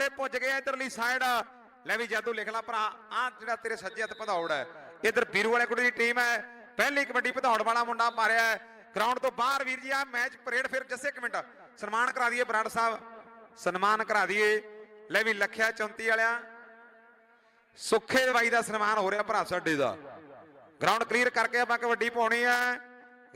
ਮੁੰਡੇ ਪੁੱਜ ਗਏ ਇਧਰਲੀ ਸਾਈਡ ਲੈ ਵੀ ਜਾਦੂ ਲਿਖ ਲਾ ਭਰਾ ਆ ਜਿਹੜਾ ਤੇਰੇ ਸੱਜੇ ਹੱਥ ਭਦੌੜ ਹੈ, ਇਧਰ ਵੀਰੂ ਵਾਲੇ ਕੁੜੀ ਦੀ ਟੀਮ ਹੈ, ਪਹਿਲੀ ਕਬੱਡੀ ਭਦੌੜ ਵਾਲਾ ਮੁੰਡਾ ਮਾਰਿਆ ਗਰਾਊਂਡ ਤੋਂ ਬਾਹਰ ਵੀਰ ਜੀ ਆ ਮੈਚ ਪਰੇਡ ਫਿਰ ਜੱਸੇ ਇੱਕ ਮਿੰਟ। ਸਨਮਾਨ ਕਰਾ ਦਈਏ ਬਰਾੜ ਸਾਹਿਬ, ਸਨਮਾਨ ਕਰਾ ਦਈਏ। ਲੈ ਵੀ ਲਖਿਆ 34 ਵਾਲਿਆਂ, ਸੁੱਖੇ ਦਵਾਈ ਦਾ ਸਨਮਾਨ ਹੋ ਰਿਹਾ ਭਰਾ ਸਾਡੇ ਦਾ। ਗਰਾਊਂਡ ਕਲੀਅਰ ਕਰਕੇ ਆਪਾਂ ਕਬੱਡੀ ਪਾਉਣੀ ਹੈ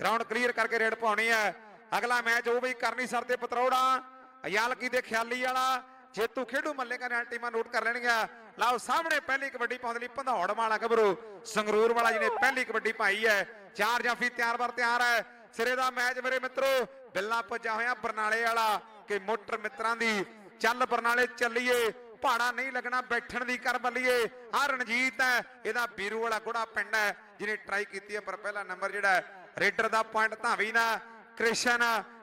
ਗਰਾਊਂਡ ਕਲੀਅਰ ਕਰਕੇ ਰੇਡ ਪਾਉਣੀ ਹੈ। ਅਗਲਾ ਮੈਚ ਉਹ ਵੀ ਕਰਨੀ ਸਰ ਤੇ ਪਤਰੌੜਾ, ਅਯਾਲਕੀ ਦੇ ਖਿਆਲੀ ਵਾਲਾ ਜੇਤੂ ਖੇਡੂ ਮੱਲੇ ਕਾ ਨਾਲ ਟੀਮਾਂ ਨੋਟ ਕਰ ਲੈਣਗੀਆਂ। ਲਓ ਸਾਹਮਣੇ ਪਹਿਲੀ ਕਬੱਡੀ ਪਾਉਣ ਲਈ ਭੰਦੌੜ ਵਾਲਾ ਗੱਭਰੂ। ਸੰਗਰੂਰ ਵਾਲਾ ਜਿਹਨੇ ਪਹਿਲੀ ਕਬੱਡੀ ਪਾਈ ਹੈ। ਚਾਰ ਜਾਫੀ ਤਿਆਰ ਬਰ ਤਿਆਰ ਹੈ। ਸਿਰੇ ਦਾ ਮੈਚ ਮੇਰੇ ਮਿੱਤਰੋ, ਬਿੱਲਾ ਪੁੱਜਾ ਹੋਇਆ ਬਰਨਾਲੇ ਵਾਲਾ ਕਿ ਮੋਟਰ ਮਿੱਤਰਾਂ ਦੀ। ਚੱਲ ਬਰਨਾਲੇ ਚੱਲੀਏ। ਪਹਾੜਾ ਨਹੀਂ ਲੱਗਣਾ, ਬੈਠਣ ਦੀ ਕਰ ਬੱਲੀਏ। ਆ ਰਣਜੀਤ ਹੈ, ਇਹਦਾ ਬੀਰੂ ਵਾਲਾ ਗੁੜਾ ਪਿੰਡ ਹੈ, ਜਿਹਨੇ ਟਰਾਈ ਕੀਤੀ ਹੈ, ਪਰ ਪਹਿਲਾ ਨੰਬਰ ਜਿਹੜਾ ਰੇਡਰ ਦਾ ਪੁਆਇੰਟ ਧਾਵੀ ਨਾ। ਕ੍ਰਿਸ਼ਨ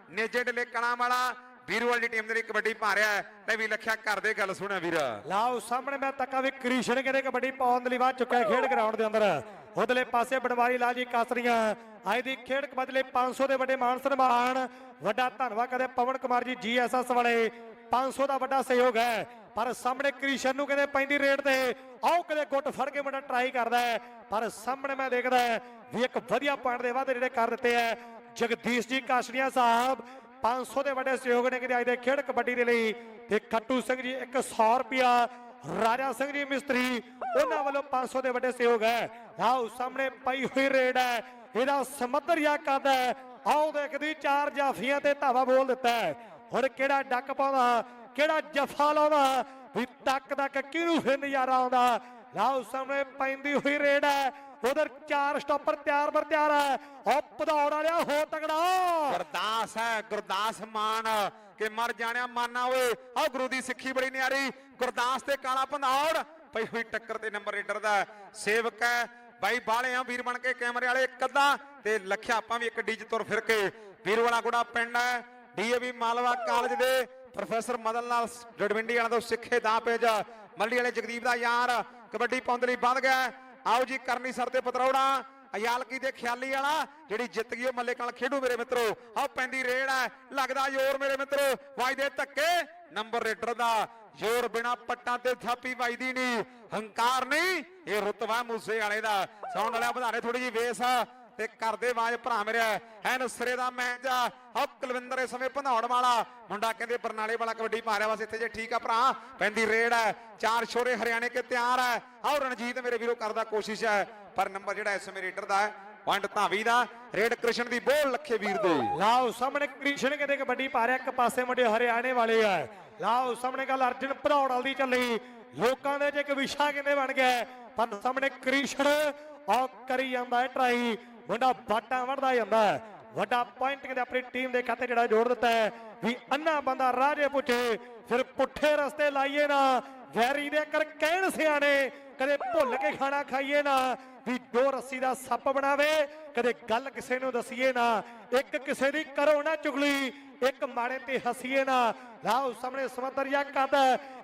ਨੇਜੇ ਡਲੇ ਕਲਾਂ ਵਾਲਾ। ਵੀਰੂ ਵਾਲੀ ਟੀਮ ਦੇ ਲਈ ਕਬੱਡੀ ਪਾ ਰਿਹਾ ਹੈ। ਲੈ ਵੀ ਲਖਿਆ ਕਰਦੇ ਗੱਲ ਸੁਣਿਆ ਵੀਰ। ਲਾਓ ਸਾਹਮਣੇ ਮੈਂ ਤੱਕਾ ਵੀ ਕ੍ਰਿਸ਼ਨ ਕਹਿੰਦੇ ਕਬੱਡੀ ਪਾਉਣ ਦੇ ਲਈ ਬਾਅਦ ਚੁੱਕਿਆ ਖੇਡ ਗਰਾਊਂਡ ਦੇ ਅੰਦਰ। ਉਧਰਲੇ ਪਾਸੇ ਬਟਵਾਰੀ ਲਾਲ ਜੀ ਕਾਸਰੀਆਂ। ਅੱਜ ਦੀ ਖੇਡ ਕਬੱਡੀ ਲਈ 500 ਦੇ ਵੱਡੇ ਮਾਨ ਸਨਮਾਨ। ਵੱਡਾ ਧੰਨਵਾਦ ਕਰਦੇ ਪਵਨ ਕੁਮਾਰ ਜੀ ਜੀਐਸਐਸ ਵਾਲੇ। 500 ਦਾ ਵੱਡਾ ਸਹਿਯੋਗ ਹੈ। ਪਰ ਸਾਹਮਣੇ ਕ੍ਰਿਸ਼ਨ ਨੂੰ ਕਹਿੰਦੇ ਪੈਂਦੀ ਰੇਡ ਤੇ। ਆਓ ਕਦੇ ਗੁੱਟ ਫੜ ਕੇ ਮੁੰਡਾ ਟਰਾਈ ਕਰਦਾ ਹੈ। ਪਰ ਸਾਹਮਣੇ ਮੈਂ ਦੇਖਦਾ ਵੀ ਇੱਕ ਵਧੀਆ ਪੁਆਇੰਟ ਦੇ ਵਾਧੇ ਜਿਹੜੇ ਕਰ ਦਿੱਤੇ ਹੈ। ਜਗਦੀਸ਼ ਜੀ ਕਾਸ਼ੜੀਆਂ ਸਾਹਿਬ 500 ਦੇ ਵੱਡੇ ਸਹਿਯੋਗ ਨੇ ਕਿ ਅੱਜ ਦੇ ਖੇਡ ਕਬੱਡੀ ਦੇ ਲਈ ਤੇ ਖੱਟੂ ਸਿੰਘ ਜੀ 100 ਰੁਪਿਆ ਰਾਜਾ ਸਿੰਘ ਜੀ ਮਿਸਤਰੀ, ਉਹਨਾਂ ਵੱਲੋਂ 500 ਦੇ ਵੱਡੇ ਸਹਿਯੋਗ ਹੈ। ਆਓ, ਸਾਹਮਣੇ ਪਈ ਹੋਈ ਰੇਡ ਹੈ, ਇਹਦਾ ਸਮੱਧਰਿਆ ਕਰਦਾ ਹੈ। ਆਓ, ਦੇਖਦੀ ਚਾਰ ਜਾਫੀਆਂ ਤੇ ਧਾਵਾ ਬੋਲ ਦਿੱਤਾ ਹੈ। ਹੁਣ ਕਿਹੜਾ ਡੱਕ ਪਾਉਂਦਾ, ਕਿਹੜਾ ਜਫਾ ਲਾਉਂਦਾ, ਵੀ ਤੱਕ ਤੱਕ ਕਿਹਨੂੰ ਫਿਰ ਨਜ਼ਾਰਾ ਆਉਂਦਾ? ਲਾਓ ਸਾਹਮਣੇ ਪੈਂਦੀ ਹੋਈ ਰੇਡ ਹੈ ਉਧਰ ਚਾਰ ਸਟਾਪਰ ਤਿਆਰ ਬਰ ਤਿਆਰ ਹੈ। ਉਹ ਭਦੌੜ ਵਾਲਿਆ ਹੋ ਤਗੜਾ ਗੁਰਦਾਸ ਹੈ, ਗੁਰਦਾਸ ਮਾਨ, ਕਿ ਮਰ ਜਾਣਿਆ ਮਾਨਾ ਓਏ। ਆਹ ਗੁਰੂ ਦੀ ਸਿੱਖੀ ਬੜੀ ਨਿਆਰੀ, ਗੁਰਦਾਸ ਤੇ ਕਾਲਾ ਭੰਦੌੜ ਪਈ ਹੋਈ ਟੱਕਰ ਤੇ ਨੰਬਰ ਰੇਡਰ ਦਾ ਸੇਵਕ ਹੈ। ਬਾਈ ਬਾਲੇ ਆ ਵੀਰ ਬਣ ਕੇ ਕੈਮਰੇ ਵਾਲੇ ਇੱਕ ਅੱਧਾ, ਤੇ ਲਖਿਆ ਆਪਾਂ ਵੀ ਇੱਕ ਡੀਜ ਤੁਰ ਫਿਰ ਕੇ। ਵੀਰ ਵਾਲਾ ਗੁੜਾ ਪਿੰਡ ਹੈ, ਡੀਏਵੀ ਮਾਲਵਾ ਕਾਲਜ ਦੇ। ਪ੍ਰੋਫੈਸਰ ਮਦਨ ਲਾਲ ਡਡਵਿੰਡੀ ਵਾਲਾ ਤੋਂ ਸਿੱਖੇ ਦਾ ਪੇਜ। ਮੱਲੀ ਵਾਲੇ ਜਗਦੀਪ ਦਾ ਯਾਰ, ਕਬੱਡੀ ਪਾਉਣ ਦੇ ਲਈ ਵੱਧ ਗਿਆ। ਆਓ ਜੀ ਕਰਨੀ ਸਰ ਤੇ ਪਤਰੌੜਾ ਅਯਾਲਕੀ ਦੇ ਖਿਆਲੀ ਵਾਲਾ, ਜਿਹੜੀ ਜਿੱਤ ਗਈ ਉਹ ਮੱਲੇ ਨਾਲ ਖੇਡੂ ਮੇਰੇ ਮਿੱਤਰੋ। ਆਹ ਪੈਂਦੀ ਰੇੜ ਹੈ, ਲੱਗਦਾ ਜ਼ੋਰ ਮੇਰੇ ਮਿੱਤਰੋ। ਵਾਜਦੇ ਧੱਕੇ, ਨੰਬਰ ਰੇਡਰ ਦਾ। ਜ਼ੋਰ ਬਿਨਾ ਪੱਟਾਂ ਤੇ ਥਾਪੀ ਵੱਜਦੀ ਨਹੀਂ, ਹੰਕਾਰ ਨਹੀਂ, ਇਹ ਰੁਤਬਾ ਮੂਸੇ ਵਾਲੇ ਦਾ। ਸੌਣ ਵਾਲਿਆ ਵਧਾਰੇ ਥੋੜੀ ਜੀ ਵੇਸ ਆ। ਤੇ ਕਰਦੇ ਆਵਾਜ਼ ਭਰਾ ਮੇਰਾ ਹੈ ਨਸਰੇ ਦਾ ਮੈਚ ਆ। ਆਹ ਕੁਲਵਿੰਦਰ ਇਸ ਸਮੇਂ ਭੰਦੌੜ ਵਾਲਾ, ਮੁੰਡਾ ਕਹਿੰਦੇ ਬਰਨਾਲੇ ਵਾਲਾ ਕਬੱਡੀ ਪਾ ਰਿਹਾ ਬਸ ਇੱਥੇ ਜੇ ਠੀਕ ਆ ਭਰਾ। ਪੈਂਦੀ ਰੇਡ ਹੈ, ਚਾਰ ਛੋਰੇ ਹਰਿਆਣੇ ਕੇ ਤਿਆਰ ਹੈ। ਆਹ ਰਣਜੀਤ ਮੇਰੇ ਵੀਰੋ ਕਰਦਾ ਕੋਸ਼ਿਸ਼ ਹੈ, ਪਰ ਨੰਬਰ ਜਿਹੜਾ ਇਸ ਸਮੇਂ ਰੇਡਰ ਦਾ ਹੈ ਪੁਆਇੰਟ ਧਾਵੀ ਦਾ। ਰੇਡ ਕ੍ਰਿਸ਼ਨ ਦੀ ਬੋਲ ਲੱਖੇ ਵੀਰ ਦੇ। ਲਾਓ ਸਾਹਮਣੇ ਕ੍ਰਿਸ਼ਨ ਕਹਿੰਦੇ ਕਬੱਡੀ ਪਾ ਰਿਹਾ, ਇੱਕ ਪਾਸੇ ਮੁੰਡੇ ਹਰਿਆਣੇ ਵਾਲੇ ਆ। ਲਾਓ ਸਾਹਮਣੇ ਗੱਲ ਅਰਜਨ ਭਦੌੜ ਵਾਲੀ ਚੱਲੀ। ਲੋਕਾਂ ਦੇ ਚ ਇੱਕ ਵਿਸ਼ਾ ਕਹਿੰਦੇ ਬਣ ਗਿਆ ਹੈ। ਪਰ ਸਾਹਮਣੇ ਕ੍ਰਿਸ਼ਨ ਆ ਕਰੀ ਜਾਂਦਾ ਹੈ ਟਰਾਈ ਮੁੰਡਾ ਬਾਟਾਂ ਵੜਦਾ ਜਾਂਦਾ ਵੱਡਾ ਪੁਆਇੰਟ ਕਹਿੰਦੇ ਆਪਣੀ ਟੀਮ ਦੇ ਖਾਤੇ ਜਿਹੜਾ ਜੋੜ ਦਿੱਤਾ ਹੈ। ਵੀ ਅੰਨਾ ਬੰਦਾ ਰਾਜੇ ਪੁੱਛੇ, ਫਿਰ ਪੁੱਠੇ ਰਸਤੇ ਲਾਈਏ ਨਾ, ਵੈਰੀ ਦੇ ਕਰ ਕਹਿਣ ਸਿਆਣੇ, ਕਦੇ ਭੁੱਲ ਕੇ ਖਾਣਾ ਖਾਈਏ ਨਾ, ਵੀ ਦੋ ਰੱਸੀ ਦਾ ਸੱਪ ਬਣਾਵੇ, ਕਦੇ ਗੱਲ ਕਿਸੇ ਨੂੰ ਦਸੀਏ ਨਾ, ਇੱਕ ਕਿਸੇ ਦੀ ਕਰੋ ਨਾ ਚੁਗਲੀ, ਇੱਕ ਮਾੜੇ ਤੇ ਹਸੀਏ ਨਾ। ਲਾਓ ਸਾਹਮਣੇ ਸਮੰਦਰਿਆ ਕੱਦ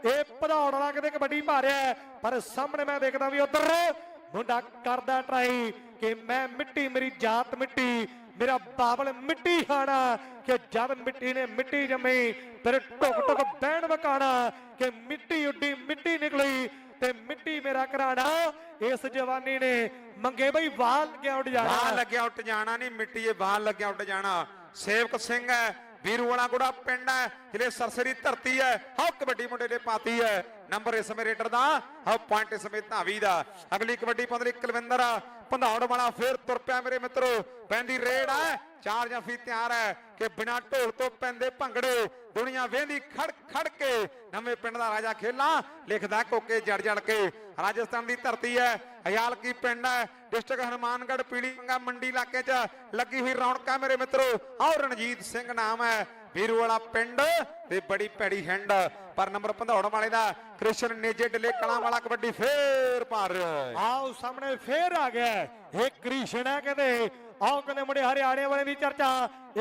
ਇਹ ਭਦੌੜ ਵਾਲਾ ਕਿਤੇ ਕਬੱਡੀ ਮਾਰਿਆ ਪਰ ਸਾਹਮਣੇ ਮੈਂ ਦੇਖਦਾ ਵੀ ਉਧਰ ਮੁੰਡਾ ਕਰਦਾ ਟਰਾਈ ਕਿ ਮੈਂ ਮਿੱਟੀ, ਮੇਰੀ ਜਾਤ ਮਿੱਟੀ, ਮੇਰਾ ਬਾਬਲ ਮਿੱਟੀ ਖਾਣਾ, ਕਿ ਜਦ ਮਿੱਟੀ ਨੇ ਮਿੱਟੀ ਜੰਮੀ ਤੇਰੇ ਟੁਕ ਟੁਕ ਬਹਿਣ ਵਕਾਣਾ, ਕਿ ਮਿੱਟੀ ਉੱਡੀ ਮਿੱਟੀ ਨਿਕਲੀ, ਤੇ ਮਿੱਟੀ ਮੇਰਾ ਘਰਾਣਾ, ਇਸ ਜਵਾਨੀ ਨੇ ਮੰਗੇ ਬਈ ਵਾਲ ਲੱਗਿਆ ਉੱਡ ਬਾਹਰ ਜਾਣਾ ਲੱਗਿਆ ਉੱਟ ਜਾਣਾ ਨਹੀਂ, ਮਿੱਟੀ ਇਹ ਬਾਹਰ ਲੱਗਿਆ ਉੱਡ ਜਾਣਾ। ਸੇਵਕ ਸਿੰਘ ਹੈ ਵੀਰੂ ਗੁੜਾ ਪਿੰਡ ਹੈ, ਜਿਹੜੇ ਸਰਸਰੀ ਧਰਤੀ ਹੈ ਹਾਉ ਕਬੱਡੀ ਮੁੰਡੇ ਨੇ ਪਾਤੀ ਹੈ। ਨੰਬਰ ਇਸ ਸਮੇਂ ਰੇਡਰ ਦਾ ਹਾਉ ਪੁਆਇੰਟ ਇਸ ਸਮੇਂ ਧਾਵੀ ਦਾ। ਅਗਲੀ ਕਬੱਡੀ ਪਾਉਣ ਲਈ ਕੁਲਵਿੰਦਰ ਭੰਦੌੜ ਵਾਲਾ ਫੇਰ ਤੁਰ ਪਿਆ ਮੇਰੇ ਮਿੱਤਰੋ। ਪੈਂਦੀ ਰੇਡ ਹੈ, ਚਾਰ ਜਾਫੀ ਤਿਆਰ ਹੈ ਕਿ ਬਿਨਾ ਢੋਲ ਤੋਂ ਪੈਂਦੇ ਭੰਗੜੇ। ਦੁਨੀਆ ਵੇਂਦੀ ਖੜ ਖੜ ਕੇ, ਨਵੇਂ ਪਿੰਡ ਦਾ ਰਾਜਾ ਖੇਲਾ, ਲਿਖਦਾ ਕੋਕੇ ਜੜ ਜੜ ਕੇ। ਰਾਜਸਥਾਨ ਦੀ ਧਰਤੀ ਹੈ ਅਯਾਲ ਕੀ ਪਿੰਡ ਹੈ, ਡਿਸਟ੍ਰਿਕਟ ਹਨੂਮਾਨਗੜ੍ਹ ਪੀਲੀ ਮੰਡੀ ਇਲਾਕੇ 'ਚ ਲੱਗੀ ਹੋਈ ਰੌਣਕ ਹੈ ਮੇਰੇ ਮਿੱਤਰੋ। ਆਓ ਰਣਜੀਤ ਸਿੰਘ ਨਾਮ ਹੈ, ਵੀਰੂ ਵਾਲਾ ਪਿੰਡ ਤੇ ਬੜੀ ਭੈੜੀ ਹੈਂਡ ਪਰ ਨੰਬਰ ਭੰਦੌੜ ਵਾਲੇ ਦਾ ਕ੍ਰਿਸ਼ਨ ਨੇਜੇ ਡਲੇ ਕਲਾਂ ਵਾਲਾ ਕਬੱਡੀ ਫੇਰ ਪਾਰ। ਆਓ, ਸਾਹਮਣੇ ਫੇਰ ਆ ਗਿਆ ਇਹ ਕ੍ਰਿਸ਼ਨ ਹੈ ਕਹਿੰਦੇ ਆਓ ਕਹਿੰਦੇ ਮੁੰਡੇ ਹਰਿਆਣੇ ਵਾਲੇ ਦੀ ਚਰਚਾ।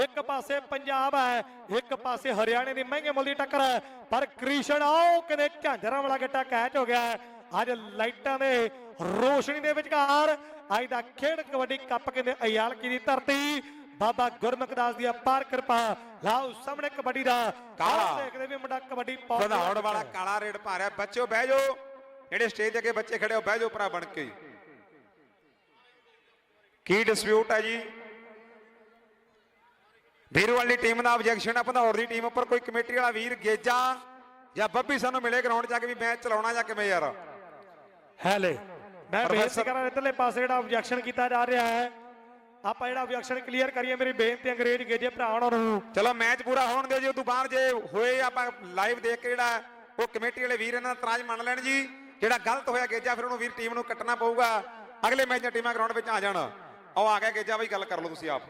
ਇੱਕ ਪਾਸੇ ਪੰਜਾਬ ਹੈ, ਇੱਕ ਪਾਸੇ ਹਰਿਆਣੇ ਦੀ ਮਹਿੰਗੇ ਮੁੱਲ ਦੀ ਟੱਕਰ ਹੈ। ਪਰ ਕ੍ਰਿਸ਼ਨ, ਆਓ ਕਹਿੰਦੇ ਝਾਂਜਰਾਂ ਵਾਲਾ ਗੱਟਾ ਕੈਚ ਹੋ ਗਿਆ ਹੈ। ਅੱਜ ਲਾਈਟਾਂ ਦੇ ਰੋਸ਼ਨੀ ਦੇ ਵਿਚਕਾਰ ਅੱਜ ਦਾ ਖੇਡ ਕਬੱਡੀ ਕੱਪ ਕਹਿੰਦੇ ਅਯਾਲਕੀ ਦੀ ਧਰਤੀ। ਬਾਬਾ ਗੁਰਮੁਖ ਦਾਸ ਦੀ ਅਪਾਰ ਕਿਰਪਾ। ਲਾਓ ਸਾਹਮਣੇ ਕਬੱਡੀ ਦਾ। ਕਾਲਾ। ਦੇਖਦੇ ਵੀ ਮੁੰਡਾ ਕਬੱਡੀ ਪਾਉਂਦਾ ਵਧਾਉਣ ਵਾਲਾ ਕਾਲਾ ਰੇਡ ਪਾ ਰਿਹਾ। ਬੱਚਿਓ ਬਹਿ ਜਾਓ। ਜਿਹੜੇ ਸਟੇਜ ਦੇ ਅੱਗੇ ਬੱਚੇ ਖੜੇ ਹੋ ਬਹਿ ਜਾਓ ਭਰਾ ਬਣ ਕੇ। ਕੀ ਡਿਸਪਿਊਟ ਹੈ ਜੀ? ਵੀਰ ਵਾਲੀ ਟੀਮ ਦਾ ਆਬਜੈਕਸ਼ਨ ਹੈ। ਭੰਦੌੜ ਦੀ ਟੀਮ ਉੱਪਰ ਕੋਈ ਕਮੇਟੀ ਵਾਲਾ ਵੀਰ ਗੇਜਾ ਜਾਂ ਬੱਬੀ ਸਾਨੂੰ ਮਿਲੇ ਗਰਾਊਂਡ ਜਾ ਕੇ ਵੀ ਮੈਚ ਚਲਾਉਣਾ ਜਾਂ ਕਿਵੇਂ ਯਾਰ? ਹੈਲੇ। ਮੈਂ ਬੇਨਤੀ ਕਰਾਂ ਇਧਰਲੇ ਪਾਸੇ ਜਿਹੜਾ ਆਬਜੈਕਸ਼ਨ ਕੀਤਾ ਜਾ ਰਿਹਾ ਹੈ ਆਪਾਂ ਜਿਹੜਾ ਆਬਜੈਕਸ਼ਨ ਕਲੀਅਰ ਕਰੀਏ ਮੇਰੀ ਬੇਨਤੀ ਅੰਗਰੇਜ਼ ਗੇਜੇ ਭਰਾ ਉਹਨਾਂ ਨੂੰ। ਚਲੋ ਮੈਚ ਪੂਰਾ ਹੋਣ ਦਿਓ ਜੀ ਉਦੋਂ ਬਾਅਦ ਜੇ ਹੋਏ ਆਪਾਂ ਲਾਈਵ ਦੇਖ ਕੇ ਜਿਹੜਾ ਉਹ ਕਮੇਟੀ ਵਾਲੇ ਵੀਰ ਇਹਨਾਂ ਦਾ ਤਰਾਜ ਮੰਨ ਲੈਣ ਜੀ। ਜਿਹੜਾ ਗਲਤ ਹੋਇਆ ਗੇਜਾ ਫਿਰ ਉਹਨੂੰ ਵੀਰ ਟੀਮ ਨੂੰ ਕੱਟਣਾ ਪਊਗਾ। ਅਗਲੇ ਮੈਚ ਦੀਆਂ ਟੀਮਾਂ ਗਰਾਊਂਡ ਵਿੱਚ ਆ ਜਾਣ। ਆਓ ਆ ਗਿਆ ਗੇਜਾ ਬਈ ਗੱਲ ਕਰ ਲਓ ਤੁਸੀਂ ਆਪ।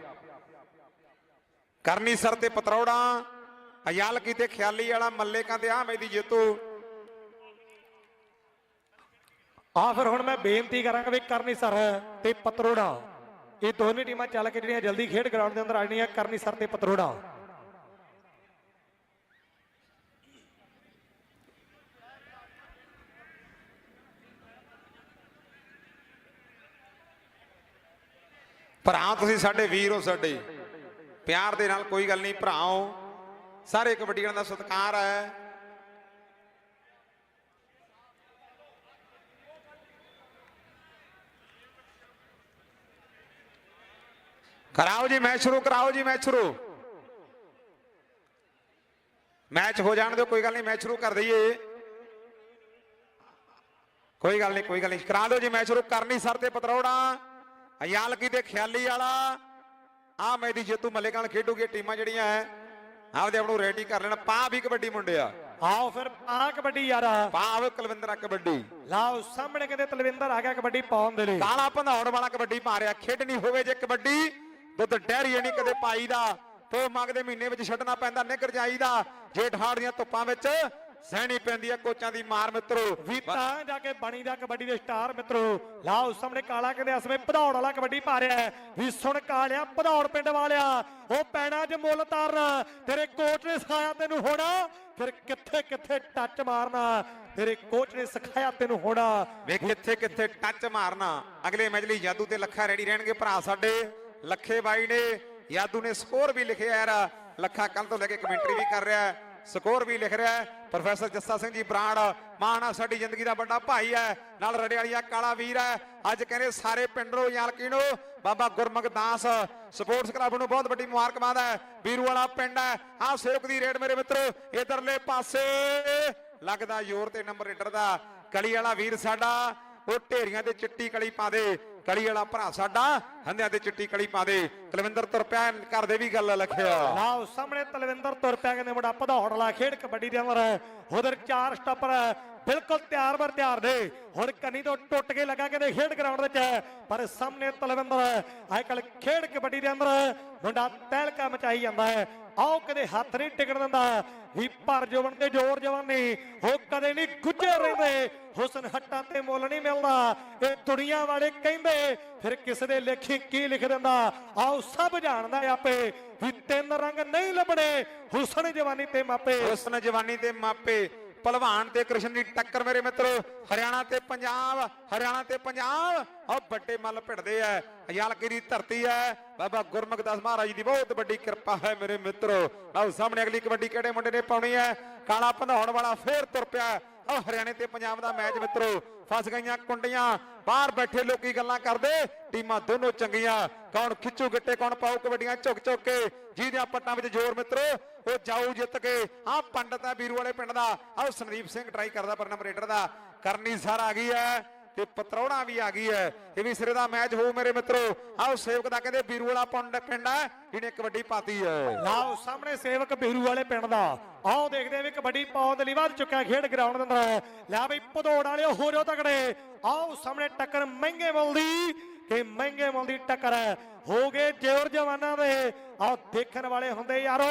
ਕਰਨੀ ਸਰ ਤੇ ਪਤਰੌੜਾ ਅਯਾਲ ਕੀ ਤੇ ਖਿਆਲੀ ਵਾਲਾ ਮੱਲੇ ਕਾਂ ਤੇ ਆਹ ਦੀ ਜੇਤੂ। ਆ ਫਿਰ ਹੁਣ ਮੈਂ ਬੇਨਤੀ ਕਰਾਂਗਾ ਵੀ ਕਰਨੀ ਸਰ ਤੇ ਪਤਰੋੜਾ। ਇਹ ਦੋਨੇ ਟੀਮਾਂ ਚੱਲ ਕੇ ਜਿਹੜੀਆਂ ਜਲਦੀ ਖੇਡ ਗਰਾਊਂਡ ਦੇ ਅੰਦਰ ਆ ਜਾਣੀਆਂ, ਕਰਨੀ ਸਰ ਤੇ ਪਤਰੋੜਾ। ਭਰਾ, ਤੁਸੀਂ ਸਾਡੇ ਵੀਰ ਹੋ ਸਾਡੇ। ਪਿਆਰ ਦੇ ਨਾਲ ਕੋਈ ਗੱਲ ਨਹੀਂ ਭਰਾਓ ਸਾਰੇ ਕਬੱਡੀਆਂ ਦਾ ਸਤਿਕਾਰ ਹੈ। ਕਰਾਓ ਜੀ ਮੈਚ ਸ਼ੁਰੂ ਕਰਾਓ ਜੀ ਮੈਚ ਸ਼ੁਰੂ। ਮੈਚ ਹੋ ਜਾਣ ਦਿਓ ਕੋਈ ਗੱਲ ਨਹੀਂ ਮੈਚ ਸ਼ੁਰੂ ਕਰ ਦਈਏ। ਕੋਈ ਗੱਲ ਨਹੀਂ ਕੋਈ ਗੱਲ ਨਹੀਂ ਕਰਾ ਦਿਓ ਜੀ ਮੈਚ ਸ਼ੁਰੂ ਕਰਨੀ ਸਰ ਤੇ ਪਤਰੌੜਾ। ਅਯਾਲ ਕੀ ਤੇ ਖਿਆਲੀ ਵਾਲਾ। ਆ ਮੈਚ ਦੀ ਜੇਤੂ ਮੱਲੇ ਨਾਲ ਖੇਡੂਗੀ ਟੀਮਾਂ ਜਿਹੜੀਆਂ ਹੈ ਆਪਦੇ ਆਪ ਨੂੰ ਰੈਡੀ ਕਰ ਲੈਣਾ। ਪਾ ਵੀ ਕਬੱਡੀ ਮੁੰਡਿਆ ਆਓ ਫਿਰ ਆ ਕਬੱਡੀ ਯਾਰ। ਪਾ ਆਵੇ ਕੁਲਵਿੰਦਰ ਆ ਕਬੱਡੀ। ਲਾਓ ਸਾਹਮਣੇ ਕਹਿੰਦੇ ਤਲਵਿੰਦਰ ਆ ਗਿਆ ਕਬੱਡੀ ਪਾਉਣ ਦੇ ਲਈ। ਕਾਲਾ ਭੰਦੌੜ ਵਾਲਾ ਕਬੱਡੀ ਪਾ ਰਿਹਾ। ਖੇਡਣੀ ਹੋਵੇ ਜੇ ਕਬੱਡੀ। ਦੁੱਧ ਡੈਰੀ ਨਹੀਂ ਕਦੇ ਪਾਈ ਦਾ ਪੋ ਮਗ ਦੇ ਮਹੀਨੇ ਵਿੱਚ ਛੱਡਣਾ ਪੈਂਦਾ ਨਿਗਰ ਜਾਈਦਾ। ਜੇਠ ਹਾੜ ਦੀਆਂ ਧੁੱਪਾਂ ਵਿੱਚ ਸਹਿਣੀ ਪੈਂਦੀ ਹੈ ਕੋਚਾਂ ਦੀ ਮਾਰ ਮਿੱਤਰੋ। ਵੀ ਤਾਂ ਜਾ ਕੇ ਬਣੀ ਦਾ ਕਬੱਡੀ ਦੇ ਸਟਾਰ ਮਿੱਤਰੋ। ਲਾਓ ਸਾਹਮਣੇ ਕਾਲਾ ਕਹਿੰਦੇ ਅਸਵੇਂ ਭਦੌੜ ਵਾਲਾ ਕਬੱਡੀ ਪਾ ਰਿਹਾ ਹੈ। ਵੀ ਸੁਣ ਕਾਲਿਆ ਭਦੌੜ ਪਿੰਡ ਵਾਲਿਆ ਉਹ ਪੈਣਾ 'ਚ ਮੁੱਲ ਤਾਰਨਾ। ਤੇਰੇ ਕੋਚ ਨੇ ਸਿਖਾਇਆ ਤੈਨੂੰ ਹੋਣਾ ਫਿਰ ਕਿੱਥੇ ਕਿੱਥੇ ਟੱਚ ਮਾਰਨਾ? ਤੇਰੇ ਕੋਚ ਨੇ ਸਿਖਾਇਆ ਤੈਨੂੰ ਹੋਣਾ। ਵੇਖ ਕਿੱਥੇ ਕਿੱਥੇ ਟੱਚ ਮਾਰਨਾ? ਅਗਲੇ ਮੈਚ ਲਈ ਯਾਦੂ ਤੇ ਲੱਖਾ ਰੈਡੀ ਰਹਿਣਗੇ ਭਰਾ ਸਾਡੇ। ਲੱਖੇ ਬਾਈ ਨੇ, ਯਾਦੂ ਨੇ ਸਕੋਰ ਵੀ ਲਿਖਿਆ ਯਾਰ ਲੱਖਾ ਕੱਲ ਤੋਂ ਲੈ ਕੇ ਕਮੈਂਟਰੀ ਵੀ ਕਰ ਰਿਹਾ ਹੈ। ਸਕੋਰ ਵੀ ਲਿਖ ਰਿਹਾ ਹੈ। ਪ੍ਰੋਫੈਸਰ ਜੱਸਾ ਸਿੰਘ ਜੀ ਬਰਾੜ, ਮਾਣਾ ਸਾਡੀ ਜ਼ਿੰਦਗੀ ਦਾ ਵੱਡਾ ਭਾਈ ਹੈ। ਨਾਲ ਰੜੇ ਵਾਲੀਆ ਕਾਲਾ ਵੀਰ ਹੈ। ਅੱਜ ਕਹਿੰਦੇ ਸਾਰੇ ਪਿੰਡ ਨੂੰ ਯਾਲਕੀ ਨੂੰ ਬਾਬਾ ਗੁਰਮੁਖ ਦਾਸ ਸਪੋਰਟਸ ਕਲੱਬ ਨੂੰ ਬਹੁਤ ਵੱਡੀ ਮੁਬਾਰਕਬਾਦ ਹੈ। ਵੀਰੂ ਵਾਲਾ ਪਿੰਡ ਹੈ। ਆਹ ਸੇਵਕ ਦੀ ਰੇਡ ਮੇਰੇ ਮਿੱਤਰੋ, ਇਧਰਲੇ ਪਾਸੇ। ਲੱਗਦਾ ਜ਼ੋਰ ਤੇ ਨੰਬਰ ਰੇਡਰ ਦਾ। ਕਲੀ ਵਾਲਾ ਵੀਰ ਸਾਡਾ, ਉਹ ਢੇਰੀਆਂ ਤੇ ਚਿੱਟੀ ਕਲੀ ਪਾ ਦੇ। ਕਲੀ ਵਾਲਾ ਭਰਾ ਸਾਡਾ, ਹੰਦਿਆਂ ਤੇ ਚਿੱਟੀ ਕਲੀ ਪਾ ਦੇ। ਕੁਲਵਿੰਦਰ ਤੁਰ ਪਿਆ ਕਰਦੇ ਵੀ ਗੱਲ ਲਖਿਆ ਲਾਓ, ਸਾਹਮਣੇ ਤਲਵਿੰਦਰ ਤੁਰ ਪਿਆ, ਕਹਿੰਦੇ ਮੁੰਡਾ ਭਦੌੜ ਵਾਲਾ ਖੇਡ ਕਬੱਡੀ ਦੇ ਅੰਦਰ ਉਧਰ ਚਾਰ ਸਟਾਪਰ ਬਿਲਕੁਲ ਤਿਆਰ ਬਰ ਤਿਆਰ ਦੇ। ਹੁਣ ਕੰਨੀ ਤੋਂ ਟੁੱਟ ਕੇ ਲੱਗਾ ਕਹਿੰਦੇ ਖੇਡ ਗਰਾਊਂਡ ਵਿੱਚ ਹੈ। ਪਰ ਸਾਹਮਣੇ ਤਲਵਿੰਦਰ ਅੱਜ ਅੱਜਕੱਲ ਖੇਡ ਕਬੱਡੀ ਦੇ ਅੰਦਰ ਮੁੰਡਾ ਤਹਿਲਕਾ ਮਚਾਈ ਜਾਂਦਾ ਹੈ। ਆਓ ਕਦੇ ਹੱਥ ਨਹੀਂ ਟਿਕਣ ਦਿੰਦਾ। ਵੀ ਪਰ ਜਵਨ ਤੇ ਜ਼ੋਰ ਜਵਾਨੀ ਉਹ ਕਦੇ ਨਹੀਂ ਗੁੱਝੇ ਰਹਿੰਦੇ। ਹੁਸਨ ਹੱਟਾਂ ਤੇ ਮੁੱਲ ਨਹੀਂ ਮਿਲਦਾ। ਇਹ ਦੁਨੀਆ ਵਾਲੇ ਕਹਿੰਦੇ, ਫਿਰ ਕਿਸੇ ਦੇ ਲੇਖੀ ਕੀ ਲਿਖ ਦਿੰਦਾ? ਆਓ ਸਭ ਜਾਣਦਾ ਆਪੇ ਵੀ ਤਿੰਨ ਰੰਗ ਨਹੀਂ ਲੱਭਣੇ, ਹੁਸਨ ਜਵਾਨੀ ਤੇ ਮਾਪੇ। ਹੁਸਨ ਜਵਾਨੀ ਤੇ ਮਾਪੇ। ਪਹਿਲਵਾਨ ਤੇ ਕ੍ਰਿਸ਼ਨ ਦੀ ਟੱਕਰ ਮੇਰੇ ਮਿੱਤਰੋ, ਹਰਿਆਣਾ ਤੇ ਪੰਜਾਬ, ਹਰਿਆਣਾ ਤੇ ਪੰਜਾਬ ਉਹ ਵੱਡੇ ਮੱਲ ਭਿੜਦੇ ਐ, ਅਯਾਲਕੀ ਦੀ ਧਰਤੀ ਐ। ਬਾਬਾ ਗੁਰਮੁਖ ਦਾਸ ਮਹਾਰਾਜ ਦੀ ਬਹੁਤ ਵੱਡੀ ਕਿਰਪਾ ਹੈ ਮੇਰੇ ਮਿੱਤਰੋ। ਆਓ ਸਾਹਮਣੇ ਅਗਲੀ ਕਬੱਡੀ ਕਿਹੜੇ ਮੁੰਡੇ ਨੇ ਪਾਉਣੀ ਐ? ਕਾਲਾ ਭੰਧਾਉਣ ਵਾਲਾ ਫੇਰ ਤੁਰ ਪਿਆ। ਉਹ ਹਰਿਆਣੇ ਤੇ ਪੰਜਾਬ ਦਾ ਮੈਚ ਮਿੱਤਰੋ, ਫਸ ਗਈਆਂ ਕੁੰਡੀਆਂ, ਬਾਹਰ ਬੈਠੇ ਲੋਕੀ ਗੱਲਾਂ ਕਰਦੇ, ਟੀਮਾਂ ਦੋਨੋਂ ਚੰਗੀਆਂ, ਕੌਣ ਖਿੱਚੂ ਗਿੱਟੇ, ਕੌਣ ਪਾਉ ਕਬੱਡੀਆਂ ਝੁਕ ਝੁਕ ਕੇ ਜਿਹਦੀਆਂ ਪੱਟਾਂ ਵਿੱਚ ਜ਼ੋਰ ਮਿੱਤਰੋ, ਉਹ ਜਾਊ ਜਿੱਤ ਕੇ ਆਹ ਪੰਡਤ ਹੈ ਵੀਰੂ ਵਾਲੇ ਪਿੰਡ ਦਾ, ਆਹ ਸੰਦੀਪ ਸਿੰਘ ਟਰਾਈ ਕਰਦਾ ਪਰ ਨੰਬਰ ਰੇਡਰ ਦਾ, ਕਰਨੀ ਸਰ ਆ ਗਈ ਹੈ। ਤੇ ਪਤਰੌੜਾ ਵੀ ਆ ਗਈ ਹੈ। ਇਹ ਵੀ ਸਿਰੇ ਦਾ ਮੈਚ ਹੋਊ ਮੇਰੇ ਮਿੱਤਰੋ। ਆਹ ਸੇਵਕ ਦਾ ਕਹਿੰਦੇ ਵੀਰੂ ਵਾਲਾ ਪੰਡ ਪਿੰਡ ਹੈ, ਜਿਹਨੇ ਕਬੱਡੀ ਪਾਤੀ ਹੈ। ਲਾਓ, ਸਾਹਮਣੇ ਸੇਵਕ ਬੀਰੂ ਵਾਲੇ ਪਿੰਡ ਦਾ। ਆਓ ਦੇਖਦੇ ਆ ਵੀ ਕਬੱਡੀ ਪਾਉਣ ਦੇ ਲਈ ਵੱਧ ਚੁੱਕਿਆ ਖੇਡ ਗਰਾਊਂਡ ਦੇ ਅੰਦਰ ਲੈ ਬਈ, ਭਦੌੜ ਵਾਲਿਓ ਹੋ ਜਾਓ ਤਕੜੇ। ਆਓ, ਸਾਹਮਣੇ ਟੱਕਰ ਮਹਿੰਗੇ ਮੁੱਲ ਦੀ ਕਿ ਮਹਿੰਗੇ ਮੁੱਲ ਦੀ ਟੱਕਰ ਹੈ। ਹੋ ਗਏ ਜੋਰ ਜਵਾਨਾਂ ਦੇ ਵਾਲੇ ਹੁੰਦੇ ਯਾਰੋ।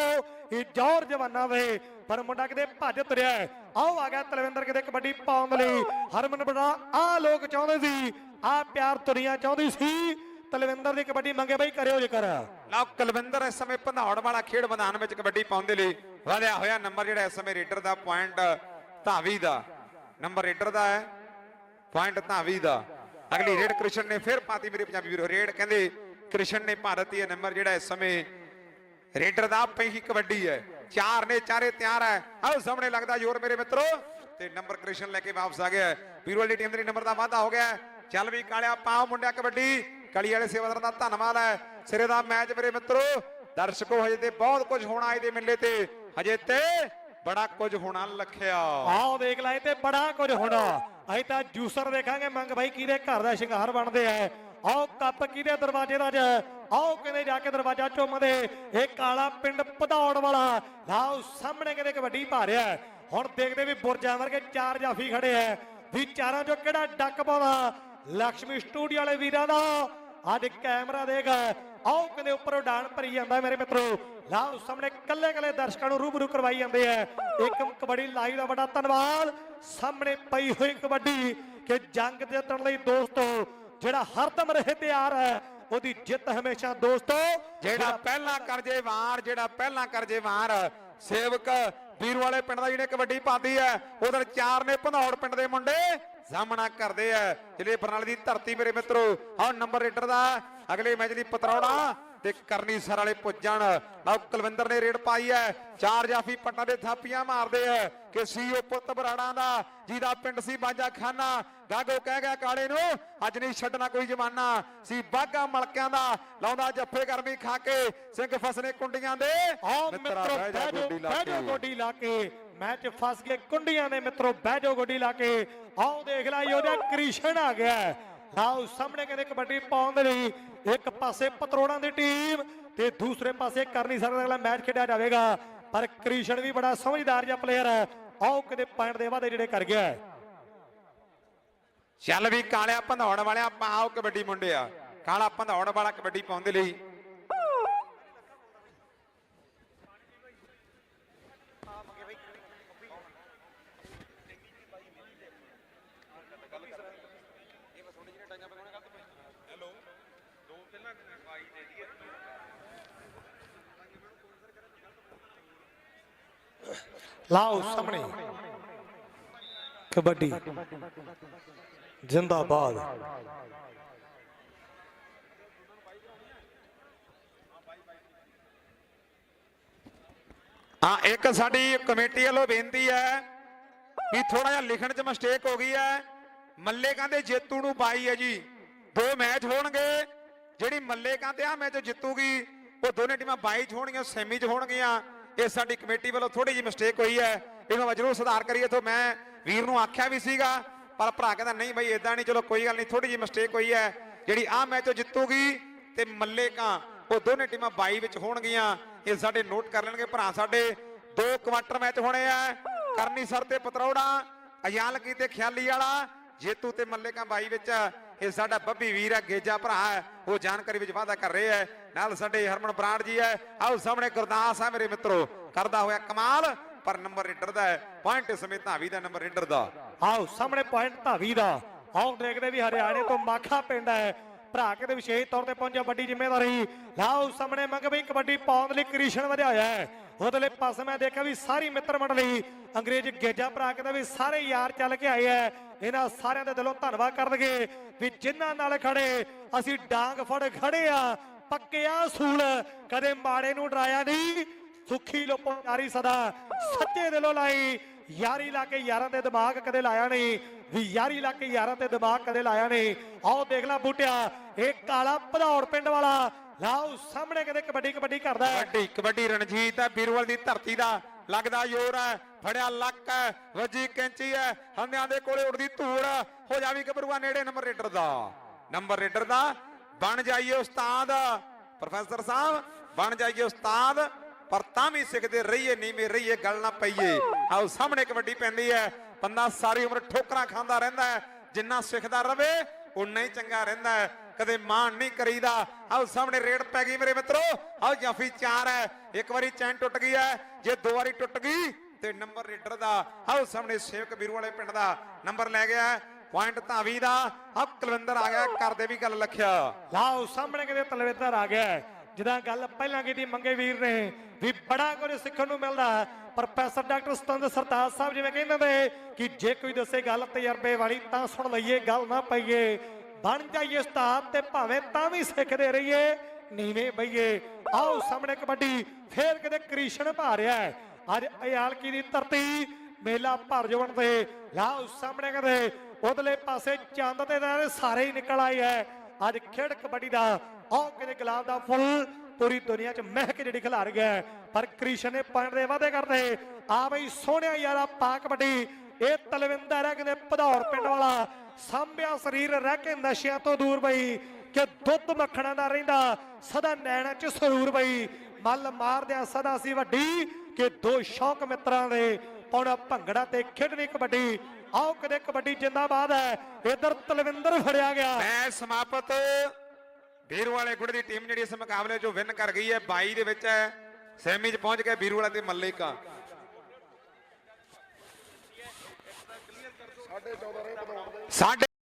ਇਹ ਜੋਰ ਜਵਾਨਾਂ ਦੇ ਪਰ ਮੁੰਡਾ ਕਿਤੇ ਭੱਜ ਤੁਰਿਆ ਆਓ ਆ ਗਿਆ ਤਲਵਿੰਦਰ ਕਿਤੇ ਕਬੱਡੀ ਪਾਉਣ ਲਈ। ਹਰਮਨ ਬੜਾ ਆ ਲੋਕ ਚਾਹੁੰਦੇ ਸੀ ਆ ਪਿਆਰ ਦੁਨੀਆ ਚਾਹੁੰਦੀ ਸੀ। ਤਲਵਿੰਦਰ ਦੀ ਕਬੱਡੀ ਮੰਗੇ ਬਈ ਕਰਿਓ ਜੇਕਰ। ਲਓ ਕੁਲਵਿੰਦਰ ਇਸ ਸਮੇਂ ਭੰਦੌੜ ਵਾਲਾ ਖੇਡ ਮੈਦਾਨ ਵਿੱਚ ਕਬੱਡੀ ਪਾਉਣ ਦੇ ਲਈ ਵਧਿਆ ਹੋਇਆ ਨੰਬਰ ਜਿਹੜਾ ਇਸ ਸਮੇਂ ਰੇਡਰ ਦਾ, ਪੁਆਇੰਟ ਧਾਵੀ ਦਾ। ਨੰਬਰ ਰੇਡਰ ਦਾ ਹੈ, ਪੁਆਇੰਟ ਧਾਵੀ ਦਾ। ਅਗਲੀ ਰੇਡ ਕ੍ਰਿਸ਼ਨ ਨੇ ਫਿਰ ਪਾਤੀ ਮੇਰੇ ਪੰਜਾਬੀ ਵੀਰੋ। ਰੇਡ ਕਹਿੰਦੇ ਕ੍ਰਿਸ਼ਨ ਨੇ ਭਾਰਤੀ ਨੰਬਰ ਜਿਹੜਾ ਇਸ ਸਮੇਂ ਰੇਡਰ ਦਾ ਪੈਂਹੀ ਕਬੱਡੀ ਹੈ। ਚਾਰ ਨੇ ਚਾਰੇ ਤਿਆਰ ਹੈ। ਆਓ ਸਾਹਮਣੇ ਲੱਗਦਾ ਜ਼ੋਰ ਮੇਰੇ ਮਿੱਤਰੋ। ਤੇ ਨੰਬਰ ਕ੍ਰਿਸ਼ਨ ਲੈ ਕੇ ਵਾਪਸ ਆ ਗਿਆ ਵੀਰਵਾਲ ਦੀ ਟੀਮ ਦੇ ਨੰਬਰ ਦਾ ਵਾਧਾ ਹੋ ਗਿਆ ਹੈ। ਚੱਲ ਵੀ ਕਾਲਿਆ ਪਾਓ ਮੁੰਡਿਆ ਕਬੱਡੀ। ਕਲੀ ਵਾਲੇ ਸੇਵਾਦਾਰਾਂ ਦਾ ਧੰਨਵਾਦ ਹੈ। ਸਿਰੇ ਦਾ ਮੈਚ ਮੇਰੇ ਮਿੱਤਰੋ। ਦਰਸ਼ਕੋ ਹਜੇ ਤੇ ਬਹੁਤ ਕੁਝ ਹੋਣਾ ਇਹਦੇ ਮੇਲੇ ਤੇ। ਹਜੇ ਤੇ ਬੜਾ ਕੁਝ ਹੋਣਾ ਲਖਿਆ। ਆਓ ਦੇਖ ਲੈ ਤੇ ਬੜਾ ਕੁਝ ਹੋਣਾ। ਅਸੀਂ ਤਾਂ ਜੂਸਰ ਦੇਖਾਂਗੇ ਮੰਗ ਭਾਈ ਕਿਹਦੇ ਘਰ ਦਾ ਸ਼ਿੰਗਾਰ ਬਣਦੇ ਆ। ਆਓ ਕੱਪ ਕਿਹਦੇ ਦਰਵਾਜ਼ੇ ਦਾ ਅੱਜ? ਆਓ ਕਹਿੰਦੇ ਜਾ ਕੇ ਦਰਵਾਜ਼ਾ ਚੁੰਮਦੇ ਇਹ ਕਾਲਾ ਪਿੰਡ ਭਦੌੜ ਵਾਲਾ। ਲਾਓ ਸਾਹਮਣੇ ਕਹਿੰਦੇ ਕਬੱਡੀ ਭਾਰਿਆ ਹੁਣ ਦੇਖਦੇ ਵੀ ਬੁਰਜਾਂ ਵਰਗੇ ਚਾਰ ਜਾਫੀ ਖੜੇ ਆ ਵੀ ਚਾਰਾਂ ਚੋਂ ਕਿਹੜਾ ਡੱਕ ਪਾਉਂਦਾ? ਲక్ష్ਮੀ ਸਟੂਡੀਓ ਵਾਲੇ ਵੀਰਾਂ ਦਾ। ਅੱਜ ਕੈਮਰਾ ਦੇਖ। ਆਓ ਕਹਿੰਦੇ ਉੱਪਰ ਉਡਾਨ ਭਰੀ ਜਾਂਦਾ ਮੇਰੇ ਮਿੱਤਰੋ। ਲਾਓ ਸਾਹਮਣੇ ਕੱਲੇ ਕੱਲੇ ਦਰਸ਼ਕਾਂ ਨੂੰ ਰੂਬਰੂ ਕਰਵਾਈ ਜਾਂਦੇ ਆ ਇੱਕ ਕਬੱਡੀ ਲਾਈਵ ਦਾ ਬੜਾ ਧੰਨਵਾਦ। ਸਾਹਮਣੇ ਪਈ ਹੋਈ ਕਬੱਡੀ ਕਿ ਜੰਗ ਜਿੱਤਣ ਲਈ ਦੋਸਤੋ, ਜਿਹੜਾ ਹਰਦਮ ਰਹੇ ਤਿਆਰ ਹੈ। ਉਹਦੀ ਜਿੱਤ ਹਮੇਸ਼ਾ ਦੋਸਤੋ ਜਿਹੜਾ ਪਹਿਲਾਂ ਕਰਜੇ ਵਾਰ ਜਿਹੜਾ ਪਹਿਲਾਂ ਕਰਜੇ ਵਾਰ ਸੇਵਕ ਵੀਰ ਵਾਲੇ ਪਿੰਡ ਦਾ ਜਿਹਨੇ ਕਬੱਡੀ ਪਾਉਂਦੀ ਹੈ ਉਧਰ ਚਾਰ ਨੇ ਭਨੌੜ ਪਿੰਡ ਦੇ ਮੁੰਡੇ ਸਾਹਮਣਾ ਕਰਦੇ ਆ। ਜਿਹੜੇ ਬਰਨਾਲੇ ਦੀ ਧਰਤੀ ਮੇਰੇ ਮਿੱਤਰੋ ਆਹ ਨੰਬਰ ਰੇਡਰ ਦਾ ਅਗਲੇ ਮੈਚ ਦੀ ਪਤਰੌੜਾ ਤੇ ਕਰਨੀ ਸਰ ਵਾਲੇ ਪੁੱਜਣ। ਲਓ ਕੁਲਵਿੰਦਰ ਨੇ ਰੇਡ ਪਾਈ ਹੈ। ਚਾਰ ਜਾਫੀ ਪੱਟਾਂ ਦੇ ਥਾਪੀਆਂ ਮਾਰਦੇ ਆ ਕਿ ਸੀਓ ਪੁੱਤ ਬਰਾੜਾਂ ਦਾ ਜਿਹਦਾ ਪਿੰਡ ਸੀ ਬਾਜਾ ਖਾਨਾ। ਗਾਗੋ ਕਹਿ ਗਿਆ ਕਾਲੇ ਨੂੰ ਅੱਜ ਨਹੀਂ ਛੱਡਣਾ ਕੋਈ ਜਮਾਨਾ। ਸੀ ਬਾਗਾ ਮਲਕਿਆਂ ਦਾ ਲਾਉਂਦਾ ਜੱਫੇ ਗਰਮੀ ਖਾ ਕੇ। ਸਿੰਘ ਫਸਨੇ ਕੁੰਡੀਆਂ ਦੇ ਆਓ ਮਿੱਤਰਾ ਬਹਿ ਜਾਓ ਗੋਡੀ ਲਾ ਕੇ। ਮੈਚ ਫਸ ਗਏ ਕੁੰਡੀਆਂ ਦੇ ਮਿੱਤਰੋ ਬਹਿ ਜਾਓ ਗੋਡੀ ਲਾ ਕੇ। ਆਓ ਦੇਖ ਲੈ ਉਹਦਾ ਕ੍ਰਿਸ਼ਨ ਆ ਗਿਆ। ਹੈ। ਸਾਹਮਣੇ ਕਹਿੰਦੇ ਕਬੱਡੀ ਪਾਉਣ ਦੇ ਲਈ ਇੱਕ ਪਾਸੇ ਪਤਰੋੜਾਂ ਦੀ ਟੀਮ ਤੇ ਦੂਸਰੇ ਪਾਸੇ ਕਰਨੀ ਸਰ ਦਾ ਅਗਲਾ ਮੈਚ ਖੇਡਿਆ ਜਾਵੇਗਾ ਪਰ ਕ੍ਰਿਸ਼ਨ ਵੀ ਬੜਾ ਸਮਝਦਾਰ ਜਿਹਾ ਪਲੇਅਰ ਹੈ ਆਓ ਕਿਤੇ ਪੁਆਇੰਟ ਦੇ ਵਾਅਦੇ ਜਿਹੜੇ ਕਰ ਗਿਆ ਹੈ। ਚੱਲ ਵੀ ਕਾਲਿਆ ਭੰਦੌੜ ਵਾਲਿਆ ਪਾਓ ਕਬੱਡੀ ਮੁੰਡਿਆ ਕਾਲਾ ਭੰਦੌੜ ਵਾਲਾ ਕਬੱਡੀ ਪਾਉਣ ਦੇ ਲਈ ਲਾਓ ਸਾਹਮਣੇ। ਕਬੱਡੀ। ਜਿੰਦਾਬਾਦ। ਹਾਂ, ਇੱਕ ਸਾਡੀ ਕਮੇਟੀ ਵੱਲੋਂ ਬੇਨਤੀ ਹੈ ਵੀ ਥੋੜਾ ਜਿਹਾ ਲਿਖਣ 'ਚ ਮਿਸਟੇਕ ਹੋ ਗਈ ਹੈ। ਮੱਲੇ ਕਹਿੰਦੇ ਜੇਤੂ ਨੂੰ ਬਾਈ ਹੈ ਜੀ। ਦੋ ਮੈਚ ਹੋਣਗੇ। ਜਿਹੜੀ ਮੱਲੇ ਕਹਿੰਦੇ ਆ ਮੈਚ ਜਿੱਤੂਗੀ, ਉਹ ਦੋਨੇ ਟੀਮਾਂ 22 'ਚ ਹੋਣਗੀਆਂ, ਸੈਮੀ 'ਚ ਹੋਣਗੀਆਂ। ਇਹ ਸਾਡੀ ਕਮੇਟੀ ਵੱਲੋਂ ਥੋੜੀ ਜਿਹੀ ਮਿਸਟੇਕ ਹੋਈ ਹੈ। ਇਹਨੂੰ ਮੈਂ ਜ਼ਰੂਰ ਸੁਧਾਰ ਕਰੀਏ ਤੋਂ ਮੈਂ ਵੀਰ ਨੂੰ ਆਖਿਆ ਵੀ ਸੀਗਾ, ਪਰ ਭਰਾ ਕਹਿੰਦਾ, ਨਹੀਂ ਬਈ ਇਦਾਂ ਨਹੀਂ, ਚਲੋ ਕੋਈ ਗੱਲ ਨਹੀਂ ਥੋੜੀ ਜਿਹੀ ਮਿਸਟੇਕ ਹੋਈ ਹੈ। ਜਿਹੜੀ ਆ ਮੈਚ ਜਿੱਤੂਗੀ ਤੇ ਮੱਲੇਕਾਂ, ਉਹ ਦੋਨੇ ਟੀਮਾਂ 22 ਵਿੱਚ ਹੋਣਗੀਆਂ। ਇਹ ਸਾਡੇ ਨੋਟ ਕਰ ਲੈਣਗੇ ਭਰਾ ਸਾਡੇ। ਦੋ ਕੁਆਟਰ ਮੈਚ ਹੋਣੇ ਆ। ਕਰਨੀ ਸਰ ਤੇ ਪਤਰੌੜਾ ਅਯਾਲ ਕੀ ਤੇ ਖਿਆਲੀ ਵਾਲਾ, ਜੇਤੂ ਤੇ ਮੱਲੇਕਾਂ 22 ਵਿੱਚ। ਇਹ ਸਾਡਾ ਬੱਬੀ ਵੀਰ ਹੈ ਗੇਜਾ ਭਰਾ ਹੈ, ਉਹ ਜਾਣਕਾਰੀ ਵਿੱਚ ਵਾਅਦਾ ਕਰ ਰਹੇ ਹੈ। ਨਾਲ ਸਾਡੇ ਹਰਮਨ ਬਰਾੜ ਜੀ ਹੈ। ਆਓ ਸਾਹਮਣੇ ਗੁਰਦਾਸ ਹੈ ਮੇਰੇ ਮਿੱਤਰੋ, ਕਰਦਾ ਹੋਇਆ ਕਮਾਲ, ਪਰ ਨੰਬਰ ਰੇਡਰ ਦਾ ਹੈ। ਪੁਆਇੰਟ ਸਮੇਤ ਧਾਵੀ ਦਾ ਨੰਬਰ ਰੇਡਰ ਦਾ। ਆਓ ਸਾਹਮਣੇ ਪੁਆਇੰਟ ਧਾਵੀ ਦਾ। ਆਓ ਦੇਖਦੇ ਵੀ ਹਰਿਆਣੇ ਤੋਂ ਮਾਖਾ ਪਿੰਡ ਹੈ। ਭਰਾ ਕਿਤੇ ਵਿਸ਼ੇਸ਼ ਤੌਰ ਤੇ ਪਹੁੰਚਿਆ ਵੱਡੀ ਜ਼ਿੰਮੇਵਾਰੀ। ਲਾਓ ਸਾਹਮਣੇ ਮੰਗ ਵੀ ਕਬੱਡੀ ਪਾਉਣ ਲਈ ਕ੍ਰਿਸ਼ਨ ਵਧਿਆ ਹੋਇਆ ਹੈ। ਉਹਦੇ ਪਾਸੇ ਮੈਂ ਦੇਖਿਆ ਵੀ ਸਾਰੀ ਮਿੱਤਰ ਮੰਡਲੀ ਅੰਗਰੇਜ਼ ਗੇਜਾ ਭਰਾ ਕਹਿੰਦਾ ਵੀ ਸਾਰੇ ਯਾਰ ਚੱਲ ਕੇ ਆਏ ਐ। ਇਹਨਾਂ ਸਾਰਿਆਂ ਦੇ ਦਿਲੋਂ ਧੰਨਵਾਦ ਕਰਨਗੇ ਵੀ ਜਿਨ੍ਹਾਂ ਨਾਲ ਖੜੇ ਅਸੀਂ ਡਾਂਗ ਫੜ ਖੜੇ ਆ ਪੱਕਿਆ ਸੂਲ। ਕਦੇ ਮਾੜੇ ਨੂੰ ਡਰਾਇਆ ਨਹੀਂ, ਸੁਖੀ ਲੋਪੋ ਸਦਾ। ਸੱਚੇ ਦਿਲੋਂ ਲਾਈ, ਯਾਰੀ ਲਾ ਕੇ ਯਾਰਾਂ ਦੇ ਦਿਮਾਗ ਕਦੇ ਲਾਇਆ ਨਹੀਂ, ਵੀ ਯਾਰੀ ਲਾ ਕੇ ਯਾਰਾਂ ਤੇ ਦਿਮਾਗ ਕਦੇ ਲਾਇਆ ਨਹੀਂ। ਆਓ ਦੇਖ ਲੈ ਬੂਟਿਆ, ਇਹ ਕਾਲਾ ਭਦੌੜ ਪਿੰਡ ਵਾਲਾ ਲਾਓ ਸਾਹਮਣੇ ਕਦੇ ਕਬੱਡੀ ਕਬੱਡੀ ਕਰਦਾ ਹੈ। ਕਬੱਡੀ ਕਬੱਡੀ ਰਣਜੀਤ ਹੈ ਬੀਰਵਲ ਦੀ ਧਰਤੀ ਦਾ ਲੱਗਦਾ ਜ਼ੋਰ ਹੈ, ਫੜਿਆ ਲੱਕ ਹੈ, ਵੱਜੀ ਕੈਂਚੀ ਹੈ ਹੰਨਿਆਂ ਦੇ ਕੋਲੇ ਉੜਦੀ ਧੂੜ ਹੋ। ਜਾਵੀ ਗੱਭਰੂਆ ਨੇੜੇ ਨੰਬਰ ਰੇਡਰ ਦਾ। ਨੰਬਰ ਰੇਡਰ ਦਾ, ਬਣ ਜਾਈਏ ਉਸਤਾਦ, ਪ੍ਰੋਫੈਸਰ ਸਾਹਿਬ, ਬਣ ਜਾਈਏ ਉਸਤਾਦ, ਪਰ ਤਾਂ ਵੀ ਸਿੱਖਦੇ ਰਹੀਏ, ਨੀਵੇਂ ਰਹੀਏ, ਗੱਲ ਨਾ ਪਈਏ। ਆਓ ਸਾਹਮਣੇ ਕਬੱਡੀ ਪੈਂਦੀ ਹੈ, ਬੰਦਾ ਸਾਰੀ ਉਮਰ ਠੋਕਰਾਂ ਖਾਂਦਾ ਰਹਿੰਦਾ ਹੈ, ਜਿੰਨਾ ਸਿੱਖਦਾ ਰਵੇ ਉਨਾ ਹੀ ਚੰਗਾ ਰਹਿੰਦਾ ਹੈ। ਕਦੇ ਮਾਣ ਨਹੀਂ ਕਰੀਦਾ। ਆਓ ਸਾਹਮਣੇ ਰੇਡ ਪੈ ਗਈ ਮੇਰੇ ਮਿੱਤਰੋ। ਆਓ ਜਾਫੀ ਚਾਰ ਹੈ। ਇੱਕ ਵਾਰੀ ਚੈਨ ਟੁੱਟ ਗਈ ਹੈ। ਜੇ ਦੋ ਵਾਰੀ ਟੁੱਟ ਗਈ, ਤੇ ਨੰਬਰ ਰੇਡਰ ਦਾ ਆਓ ਸਾਹਮਣੇ ਸੇਵਕ ਵੀਰੂ ਵਾਲੇ ਪਿੰਡ ਦਾ ਨੰਬਰ ਲੈ ਗਿਆ ਪੁਆਇੰਟ ਧਾਵੀ ਦਾ। ਆਹ ਕੁਲਵਿੰਦਰ ਆ ਗਿਆ ਕਰਦੇ ਵੀ ਗੱਲ ਲਖਿਆ। ਲਾਓ ਸਾਹਮਣੇ ਕਦੇ ਤਲਵੇਦਰ ਆ ਗਿਆ ਹੈ। ਗੱਲ ਪਹਿਲਾਂ ਕੀਤੀ ਮੰਗੇ ਵੀਰ ਨੇ, ਵੀ ਬੜਾ ਕੁਝ ਸਿੱਖਣ ਨੂੰ ਮਿਲਦਾ ਹੈ। ਪ੍ਰੋਫੈਸਰ ਡਾਕਟਰ ਸਤੰਦ ਸਰਤਾਜ ਸਾਹਿਬ ਜਿਵੇਂ ਕਹਿੰਦੇ ਨੇ ਕਿ ਜੇ ਕੋਈ ਦੱਸੇ ਗੱਲ ਤਜਰਬੇ ਵਾਲੀ, ਤਾਂ ਸੁਣ ਲਈਏ, ਗੱਲ ਨਾ ਪਈਏ। ਬਣ ਜਾਈਏ ਉਸਤਾਦ ਤੇ ਭਾਵੇਂ ਤਾਂ ਵੀ ਸਿੱਖਦੇ ਰਹੀਏ। ਨੀਵੇਂ ਬਈਏ, ਆਓ ਸਾਹਮਣੇ ਕਬੱਡੀ, ਫੇਰ ਕਿਤੇ ਕ੍ਰਿਸ਼ਨ ਭਾ ਅੱਜ ਅਯਾਲਕੀ ਦੀ ਧਰਤੀ ਮੇਲਾ ਭਰ ਜਵਣ ਤੇ, ਲਾਓ ਸਾਹਮਣੇ ਕਦੇ, ਉਧਰਲੇ ਪਾਸੇ ਚੰਦ ਤੇ ਤਾਰੇ ਸਾਰੇ ਹੀ ਨਿਕਲ ਆਏ ਹੈ। ਅੱਜ ਖੇਡ ਕਬੱਡੀ ਦਾ ਆਓ ਕਿਤੇ ਗੁਲਾਬ ਦਾ ਫੁੱਲ, ਪੂਰੀ ਦੁਨੀਆ 'ਚ ਮਹਿਕ ਜਿਹੜੀ ਖਿਲਾਰ ਗਿਆ ਪਰ ਕ੍ਰਿਸ਼ਨ ਨੇ ਪੁਆਇੰਟ ਦੇ ਵਾਅਦੇ ਕਰਦੇ ਆ ਬਈ ਸੋਹਣਿਆ ਯਾਰਾ ਪਾ ਕਬੱਡੀ ਇਹ ਤਲਵਿੰਦਰ ਹੈ ਕਹਿੰਦੇ ਭਦੌੜ ਪਿੰਡ ਵਾਲਾ। ਸਾਂਭਿਆ ਸਰੀਰ ਰਹਿ ਕੇ ਨਸ਼ਿਆਂ ਤੋਂ ਦੂਰ ਬਈ, ਕਿ ਦੁੱਧ ਮੱਖਣਾ ਦਾ ਰਹਿੰਦਾ, ਸਦਾ ਨੈਣਾ 'ਚ ਸਰੂਰ ਬਈ। ਮੱਲ ਮਾਰਦਿਆਂ ਸਦਾ ਸੀ ਵੱਡੀ, ਕਿ ਦੋ ਸ਼ੌਕ ਮਿੱਤਰਾਂ ਦੇ ਪਾਉਣਾ ਭੰਗੜਾ ਤੇ ਖੇਡਣੀ ਕਬੱਡੀ, ਆਓ ਕਦੇ ਕਬੱਡੀ ਜਿੰਦਾਬਾਦ ਹੈ। ਇਧਰ ਤਲਵਿੰਦਰ ਫੜਿਆ ਗਿਆ। ਮੈਚ ਸਮਾਪਤ। ਵੀਰੂ ਵਾਲੇ ਗੁੜ ਦੀ ਟੀਮ ਜਿਹੜੀ ਇਸ ਮੁਕਾਬਲੇ 'ਚੋਂ ਵਿਨ ਕਰ ਗਈ ਹੈ 22 ਦੇ ਵਿੱਚ ਹੈ। ਸੈਮੀ 'ਚ ਪਹੁੰਚ ਗਿਆ ਵੀਰੂ ਵਾਲਾ ਤੇ ਮੱਲੇਕਾ। ਸਾਢੇ